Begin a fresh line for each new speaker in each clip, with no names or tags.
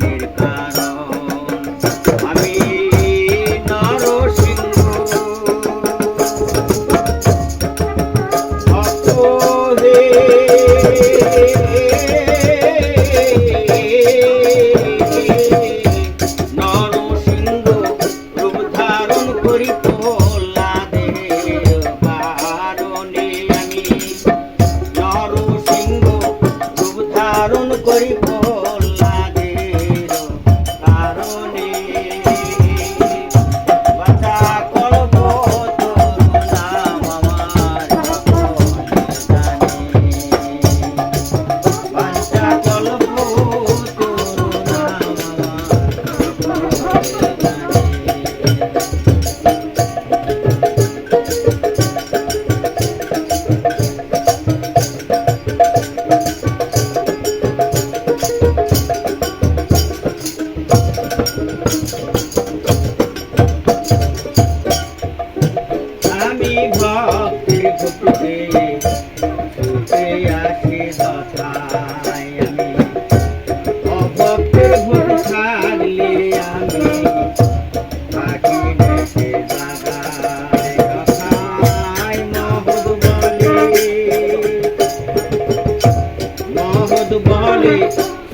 நிற்பான்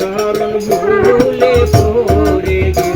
కాలములే కోరేగి